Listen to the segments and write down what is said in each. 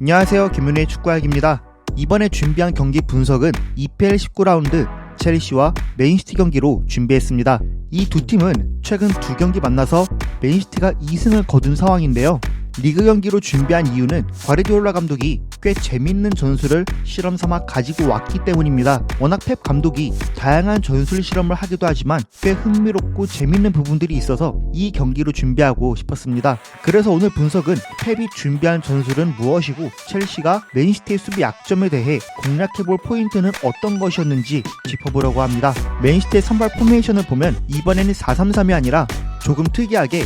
안녕하세요. 김윤의 축구학입니다. 이번에 준비한 경기 분석은 EPL 19라운드 첼시와 맨시티 경기로 준비했습니다. 이 두 팀은 최근 두 경기 만나서 맨시티가 2승을 거둔 상황인데요. 리그 경기로 준비한 이유는 과르디올라 감독이 꽤 재밌는 전술을 실험 삼아 가지고 왔기 때문입니다. 워낙 펩 감독이 다양한 전술 실험을 하기도 하지만 꽤 흥미롭고 재밌는 부분들이 있어서 이 경기로 준비하고 싶었습니다. 그래서 오늘 분석은 펩이 준비한 전술은 무엇이고 첼시가 맨시티의 수비 약점에 대해 공략해볼 포인트는 어떤 것이었는지 짚어보려고 합니다. 맨시티의 선발 포메이션을 보면 이번에는 4-3-3이 아니라 조금 특이하게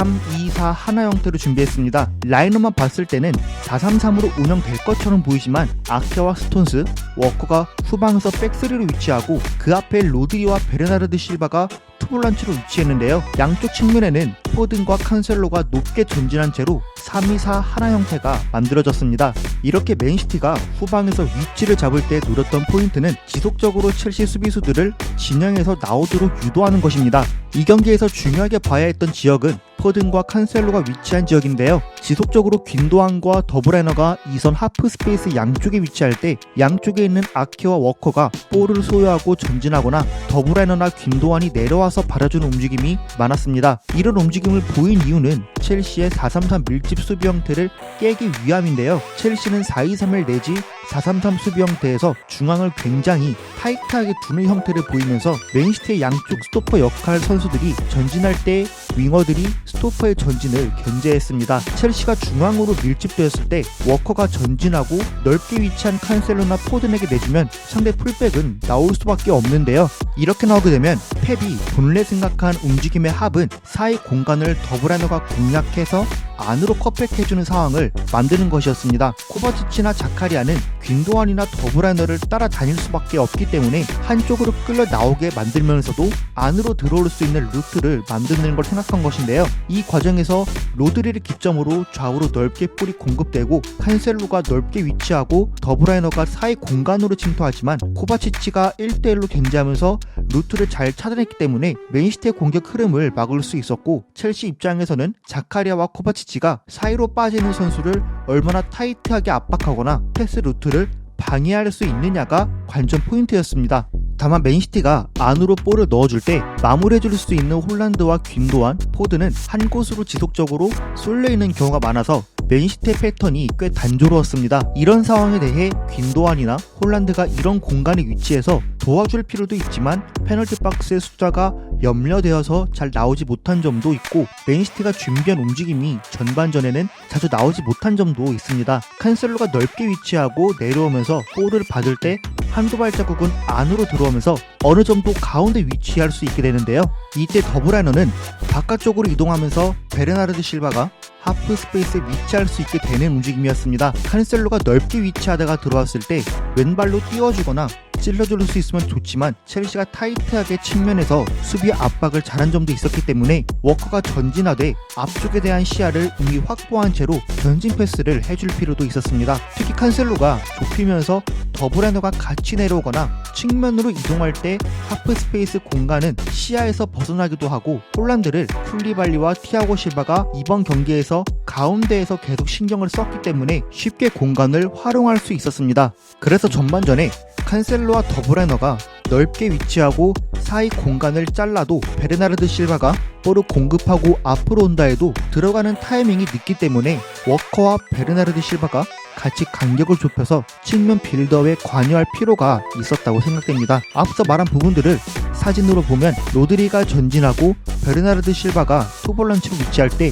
3-2-4 하나 형태로 준비했습니다. 라인업만 봤을 때는 4-3-3으로 운영될 것처럼 보이지만 아케와 스톤스, 워커가 후방에서 백스리로 위치하고 그 앞에 로드리와 베르나르드 실바가 투볼란치로 위치했는데요. 양쪽 측면에는 포든과 칸셀로가 높게 전진한 채로 3-2-4 하나 형태가 만들어졌습니다. 이렇게 맨시티가 후방에서 위치를 잡을 때 노렸던 포인트는 지속적으로 첼시 수비수들을 진영에서 나오도록 유도하는 것입니다. 이 경기에서 중요하게 봐야 했던 지역은 포든과 칸셀로가 위치한 지역인데요. 지속적으로 균도안과 더블라이너가 이선 하프 스페이스 양쪽에 위치할 때 양쪽에 있는 아키와 워커가 볼을 소유하고 전진하거나 더블라이너나 균도안이 내려와서 받아주는 움직임이 많았습니다. 이런 움직임을 보인 이유는 첼시의 4-3-3 밀집 수비 형태를 깨기 위함인데요. 첼시는 4-2-3을 내지 4-3-3 수비 형태에서 중앙을 굉장히 타이트하게 두는 형태를 보이면서 맨시티의 양쪽 스토퍼 역할 선수들이 전진할 때 윙어들이 스토퍼의 전진을 견제했습니다. 첼시가 중앙으로 밀집되었을 때 워커가 전진하고 넓게 위치한 칸셀로나 포든에게 내주면 상대 풀백은 나올 수밖에 없는데요. 이렇게 나오게 되면 펩이 본래 생각한 움직임의 합은 사이 공간을 더블라이너가 공략해서 안으로 컵백해주는 상황을 만드는 것이었습니다. 코바치치나 자카리아는 균도안이나 더블라이너를 따라다닐 수밖에 없기 때문에 한쪽으로 끌려 나오게 만들면서도 안으로 들어올 수 있는 루트를 만드는 걸 생각한 것인데요. 이 과정에서 로드리를 기점으로 좌우로 넓게 볼이 공급되고 칸셀로가 넓게 위치하고 더블라이너가 사이 공간으로 침투하지만 코바치치가 1대1로 견제하면서 루트를 잘 찾아냈기 때문에 맨시티의 공격 흐름을 막을 수 있었고 첼시 입장에서는 자카리아와 코바치치가 사이로 빠지는 선수를 얼마나 타이트하게 압박하거나 패스 루트를 방해할 수 있느냐가 관전 포인트였습니다. 다만 맨시티가 안으로 볼을 넣어줄 때 마무리해줄 수 있는 홀란드와 균도안, 포드는 한 곳으로 지속적으로 쏠려 있는 경우가 많아서 맨시티의 패턴이 꽤 단조로웠습니다. 이런 상황에 대해 균도안이나 홀란드가 이런 공간에 위치해서 도와줄 필요도 있지만 페널티 박스의 숫자가 염려되어서 잘 나오지 못한 점도 있고 맨시티가 준비한 움직임이 전반전에는 자주 나오지 못한 점도 있습니다. 칸셀로가 넓게 위치하고 내려오면서 볼을 받을 때 한두 발자국은 안으로 들어오면서 어느 정도 가운데 위치할 수 있게 되는데요. 이때 더블라이너는 바깥쪽으로 이동하면서 베르나르드 실바가 하프 스페이스에 위치할 수 있게 되는 움직임이었습니다. 칸셀로가 넓게 위치하다가 들어왔을 때 왼발로 띄워주거나 찔러줄 수 있으면 좋지만 첼시가 타이트하게 측면에서 수비 압박을 잘한 점도 있었기 때문에 워커가 전진하되 앞쪽에 대한 시야를 이미 확보한 채로 전진 패스를 해줄 필요도 있었습니다. 특히 칸셀로가 좁히면서 더블라이너가 같이 내려오거나 측면으로 이동할 때 하프 스페이스 공간은 시야에서 벗어나기도 하고 홀란드를 쿨리발리와 티아고 실바가 이번 경기에서 가운데에서 계속 신경을 썼기 때문에 쉽게 공간을 활용할 수 있었습니다. 그래서 전반전에 칸셀로와 더블라이너가 넓게 위치하고 사이 공간을 잘라도 베르나르드 실바가 볼을 공급하고 앞으로 온다 해도 들어가는 타이밍이 늦기 때문에 워커와 베르나르드 실바가 같이 간격을 좁혀서 측면 빌드업에 관여할 필요가 있었다고 생각됩니다. 앞서 말한 부분들을 사진으로 보면 로드리가 전진하고 베르나르드 실바가 투볼란치로 위치할 때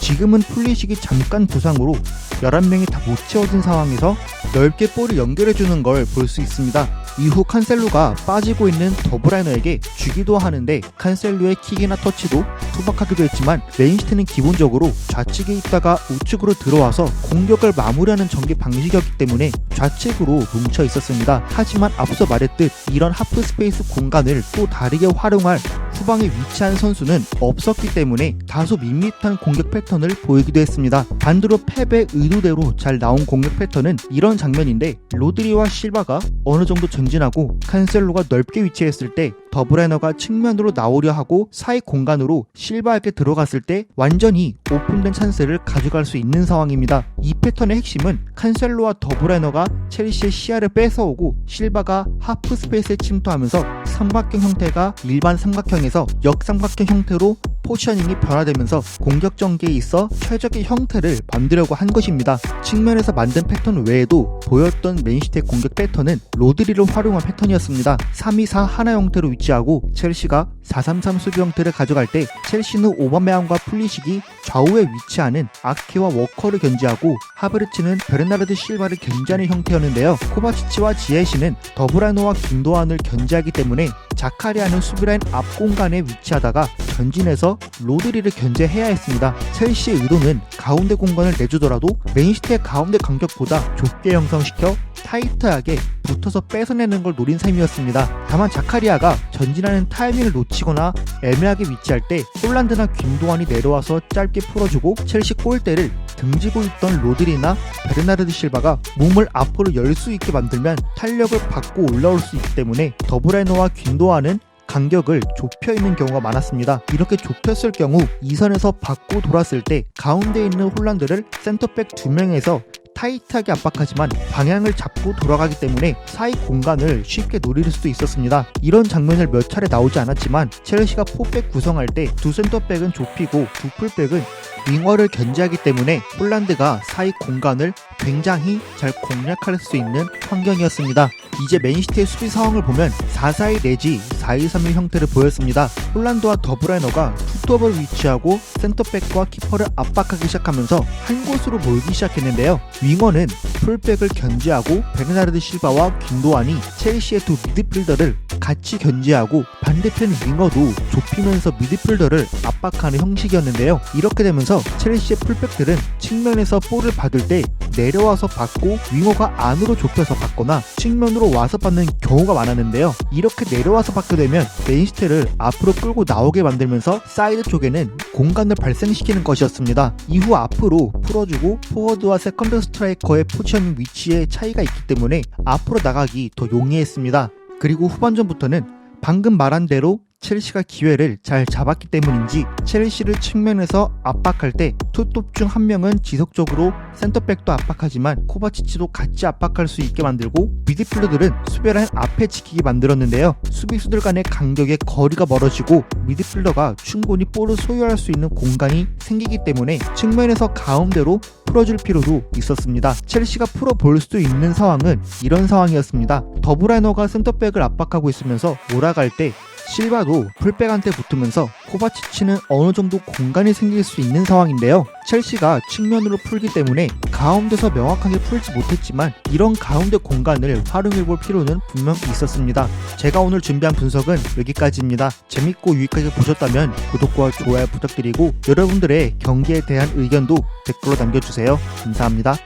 지금은 풀리식이 잠깐 부상으로 11명이 다 못 채워진 상황에서 넓게 볼을 연결해주는 걸 볼 수 있습니다. 이후 칸셀로가 빠지고 있는 더브라이너에게 주기도 하는데 칸셀로의 킥이나 터치도 투박하기도 했지만 맨시티는 기본적으로 좌측에 있다가 우측으로 들어와서 공격을 마무리하는 전개 방식이었기 때문에 좌측으로 뭉쳐 있었습니다. 하지만 앞서 말했듯 이런 하프 스페이스 공간을 또 다르게 활용할 후방에 위치한 선수는 없었기 때문에 다소 밋밋한 공격 패턴을 보이기도 했습니다. 반대로 펩의 의도대로 잘 나온 공격 패턴은 이런 장면인데 로드리와 실바가 어느 정도 전진하고 칸셀로가 넓게 위치했을 때 더브레너가 측면으로 나오려 하고 사이 공간으로 실바에게 들어갔을 때 완전히 오픈된 찬스를 가져갈 수 있는 상황입니다. 이 패턴의 핵심은 칸셀로와 더브레너가 첼시의 시야를 뺏어오고 실바가 하프 스페이스에 침투하면서 삼각형 형태가 일반 삼각형에서 역삼각형 형태로 포지셔닝이 변화되면서 공격 전개에 있어 최적의 형태를 만들려고 한 것입니다. 측면에서 만든 패턴 외에도 보였던 맨시티의 공격 패턴은 로드리를 활용한 패턴이었습니다. 3-2-4 하나 형태로 위치하고 첼시가 4-3-3 수비 형태를 가져갈 때 첼시는 오바메양과 플리식이 좌우에 위치하는 아케와 워커를 견제하고 하베르츠는 베르나르드 실바를 견제하는 형태였는데요. 코바치치와 지에시는 더브라노와 김도환을 견제하기 때문에 자카리아는 수비라인 앞 공간에 위치하다가 전진해서 로드리를 견제해야 했습니다. 첼시의 의도는 가운데 공간을 내주더라도 맨시티의 가운데 간격보다 좁게 형성시켜 타이트하게 붙어서 뺏어내는 걸 노린 셈이었습니다. 다만 자카리아가 전진하는 타이밍을 놓치거나 애매하게 위치할 때 홀란드나 김도환이 내려와서 짧게 풀어주고 첼시 골대를 등지고 있던 로드리나 베르나르드 실바가 몸을 앞으로 열 수 있게 만들면 탄력을 받고 올라올 수 있기 때문에 더브레노와 김도환은 간격을 좁혀 있는 경우가 많았습니다. 이렇게 좁혔을 경우 2선에서 받고 돌았을 때 가운데 있는 홀란드를 센터백 2명에서 타이트하게 압박하지만 방향을 잡고 돌아가기 때문에 사이 공간을 쉽게 노릴 수도 있었습니다. 이런 장면을 몇 차례 나오지 않았지만 첼시가 포백 구성할 때 두 센터백은 좁히고 두 풀백은 윙어를 견제하기 때문에 폴란드가 사이 공간을 굉장히 잘 공략할 수 있는 환경이었습니다. 이제 맨시티의 수비 상황을 보면 4-4-2 내지 4-2-3-1 형태를 보였습니다. 폴란드와 더브라이너가 투톱을 위치하고 센터백과 키퍼를 압박하기 시작하면서 한 곳으로 몰기 시작했는데요. 윙어는 풀백을 견제하고 베르나르드 실바와 김도환이 첼시의 두 미드필더를 같이 견제하고 반대편 윙어도 좁히면서 미드필더를 압박하는 형식이었는데요. 이렇게 되면서 첼시의 풀백들은 측면에서 볼을 받을 때 내려와서 받고 윙어가 안으로 좁혀서 받거나 측면으로 와서 받는 경우가 많았는데요. 이렇게 내려와서 받게 되면 맨시티를 앞으로 끌고 나오게 만들면서 사이드 쪽에는 공간을 발생시키는 것이었습니다. 이후 앞으로 풀어주고 포워드와 세컨드 스트라이커의 포지션 위치에 차이가 있기 때문에 앞으로 나가기 더 용이했습니다. 그리고 후반전부터는 방금 말한 대로 첼시가 기회를 잘 잡았기 때문인지 첼시를 측면에서 압박할 때 투톱 중 한 명은 지속적으로 센터백도 압박하지만 코바치치도 같이 압박할 수 있게 만들고 미드필더들은 수비라인 앞에 지키게 만들었는데요. 수비수들 간의 간격의 거리가 멀어지고 미드필더가 충분히 볼을 소유할 수 있는 공간이 생기기 때문에 측면에서 가운데로 풀어줄 필요도 있었습니다. 첼시가 풀어볼 수도 있는 상황은 이런 상황이었습니다. 더브라이너가 센터백을 압박하고 있으면서 몰아갈 때 실바도 풀백한테 붙으면서 코바치치는 어느 정도 공간이 생길 수 있는 상황인데요. 첼시가 측면으로 풀기 때문에 가운데서 명확하게 풀지 못했지만 이런 가운데 공간을 활용해 볼 필요는 분명 있었습니다. 제가 오늘 준비한 분석은 여기까지입니다. 재밌고 유익하게 보셨다면 구독과 좋아요 부탁드리고 여러분들의 경기에 대한 의견도 댓글로 남겨주세요. 감사합니다.